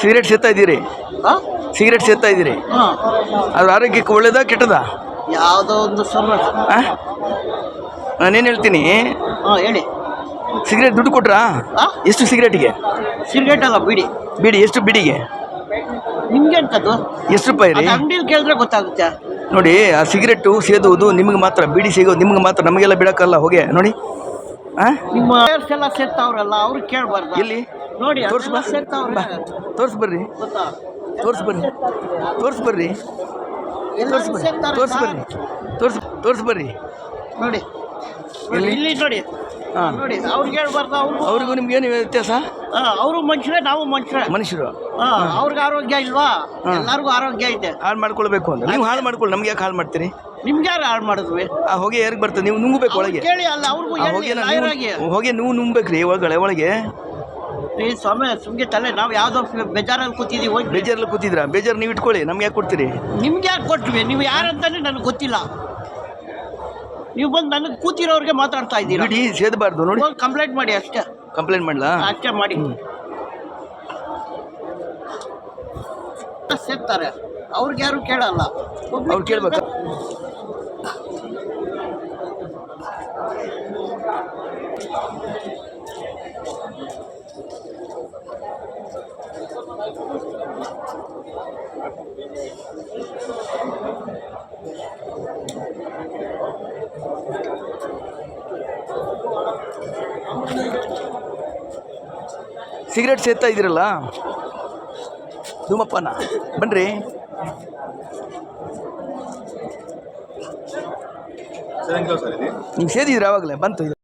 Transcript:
Cigarette ಸೇತಾ ಇದ್ದೀರಿ? ಹಾಂ cigarette ಸೇತಾ ಇದ್ದೀರಿ? ಹಾಂ. ಅದು ಆರೋಗ್ಯಕ್ಕೆ ಒಳ್ಳೇದಾ ಕೆಟ್ಟದಾ? ಯಾವುದೋ ಒಂದು ಸರ್ವ ನಾನೇನು ಹೇಳ್ತೀನಿ? ಹಾಂ ಹೇಳಿ. ಸಿಗರೇಟ್ ದುಡ್ಡು ಕೊಟ್ರಾ? ಹಾಂ ಎಷ್ಟು ಸಿಗರೇಟಿಗೆ? ಸಿಗರೇಟ್ ಅಲ್ಲ ಬಿಡಿ. ಬಿಡಿ ಎಷ್ಟು ಬಿಡಿಗೆ? ನಿಮ್ಗೆ ಎಂತದ್ದು? ಎಷ್ಟು ರೂಪಾಯಿ ರೀ? ಅಂಗಡಿಲಿ ಕೇಳಿದ್ರೆ ಗೊತ್ತಾಗುತ್ತೆ. ನೋಡಿ ಆ ಸಿಗರೇಟು ಸೇದುವುದು ನಿಮಗೆ ಮಾತ್ರ ಬಿಡಿ ಸಿಗೋದು ನಿಮಗೆ ಮಾತ್ರ ನಮಗೆಲ್ಲ ಬಿಡೋಕ್ಕಲ್ಲ ಹೋಗೆ ನೋಡಿ. ಹಾಂ ನಿಮ್ಮ ಎಲ್ಲ ಸೇರ್ತಾವ್ರಲ್ಲ ಅವ್ರು ಕೇಳಬಾರ್ದು? ಇಲ್ಲಿ ನೋಡಿ ತೋರ್ಸು ಬಾ. ಸೇರ್ತಾವ್ರೆ. ತೋರ್ಸ್ ಬರ್ರಿ. ತೋರ್ಸ್ ಬರ್ರಿ. ತೋರ್ಸ್ ಬರ್ರಿ. ತೋರ್ಸ್ ಬರ್ರಿ. ತೋರ್ಸ್ ಬರ್ರಿ. ತೋರ್ಸ್ ತೋರ್ಸ್ ಬರ್ರಿ. ನೋಡಿ? ಇಲ್ಲಿ ನೋಡಿ. ಹಾಂ. ನೋಡಿ ಅವ್ರಿಗೆ ಹೇಳ್ಬಾರ್ದು ಅವ್ರಿಗೂ ಅವ್ರಿಗೂ ನಿಮ್ಗೆ ಏನು ವ್ಯತ್ಯಾಸ? ಅವರು ಮನುಷ್ಯರೇ ನಾವು ಮನುಷ್ಯರೇ. ಮನುಷ್ಯರು. ಹಾ ಅವ್ರಿಗೆ ಆರೋಗ್ಯ ಇಲ್ವಾ? ಎಲ್ಲರಿಗೂ ಆರೋಗ್ಯ ಇದೆ ಹಾಳು ಮಾಡ್ಕೊಳ್ಬೇಕು ಅಂತ. ನೀವು ಹಾಳು ಮಾಡ್ಕೊಳ್ಳಿ ನಮ್ಗೆ ಯಾಕೆ ಹಾಳು ಮಾಡ್ತೀರಿ? ನಿಮ್ಗೆ ಯಾರು ಹಾಳು ಮಾಡಿದ್ವಿ? ಆ ಹೊಗೆ ಯಾರಿಗೆ ಬರ್ತದೆ? ನೀವು ನುಂಗಬೇಕು ಒಳಗೆ. ಕೇಳಿ ಅಲ್ಲ ಅವ್ರಿಗೂ ಹೋಗಿ ಹೊಗೆ ನೀವು ನುಂಗ್ಬೇಕ್ರಿ ಒಳಗಡೆ ಒಳಗೆ. ಈ ಸ್ವಾಮಿ ಸುಮ್ಗೆ ತಲೆ ನಾವು ಯಾವ್ದೋ ಬೇಜಾರಲ್ಲಿ ಕೂತಿದ್ದೀವಿ ಹೋಗಿ ಬೇಜಾರಲ್ಲಿ ಕೂತಿದ್ರ? ಬೇಜಾರು ನೀವು ಇಟ್ಕೊಳ್ಳಿ ನಮ್ಗೆ ಯಾಕೆ ಕೊಡ್ತೀರಿ? ನಿಮ್ಗೆ ಯಾಕೆ ಕೊಟ್ವಿ? ನೀವು ಯಾರಂತಾನೆ ನನಗೆ ಗೊತ್ತಿಲ್ಲ. ನೀವು ಬಂದು ನನಗೆ ಕೂತಿರೋರಿಗೆ ಮಾತಾಡ್ತಾ ಇದ್ದೀರಾ? ಬಿಡಿ ಸೇದಬಾರ್ದು ನೋಡಿ. ಹೋಗಿ ಕಂಪ್ಲೇಂಟ್ ಮಾಡಿ ಅಷ್ಟೇ. ಕಂಪ್ಲೇಂಟ್ ಮಾಡ್ಲಾ? ಅಷ್ಟೇ ಮಾಡಿ. ಸೇರ್ತಾರೆ ಅವ್ರಿಗೆ ಯಾರು ಕೇಳಲ್ಲ. ಅವ್ರು ಕೇಳ್ಬೇಕಾ. ಸಿಗರೇಟ್ ಸೇತಾ ಇದ್ದೀರಲ್ಲ? ಧೂಮಪಾನ. ಬನ್ರಿ. ನೀವು ಸೇದಿದ್ರಿ ಆವಾಗಲೇ ಬಂತು. ಇದು